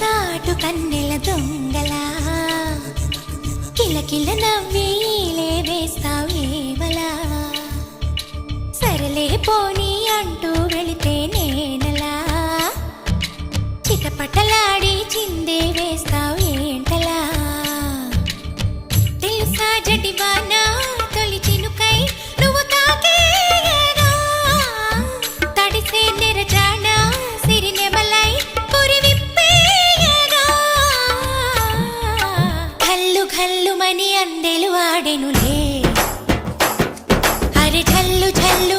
చాటు కన్నెల దొంగలా. కిలకిల నవ్వేలే వేస్తావేవలా సరలే పోనీ అంటూ వెళితే నేనలా. చిటపటలాడి చిందే వేస్తావేంటలా తెలుసా జటివానా? ఘల్లుమని అందెలు వాడెనులే అరే ఝల్లు ఝల్లు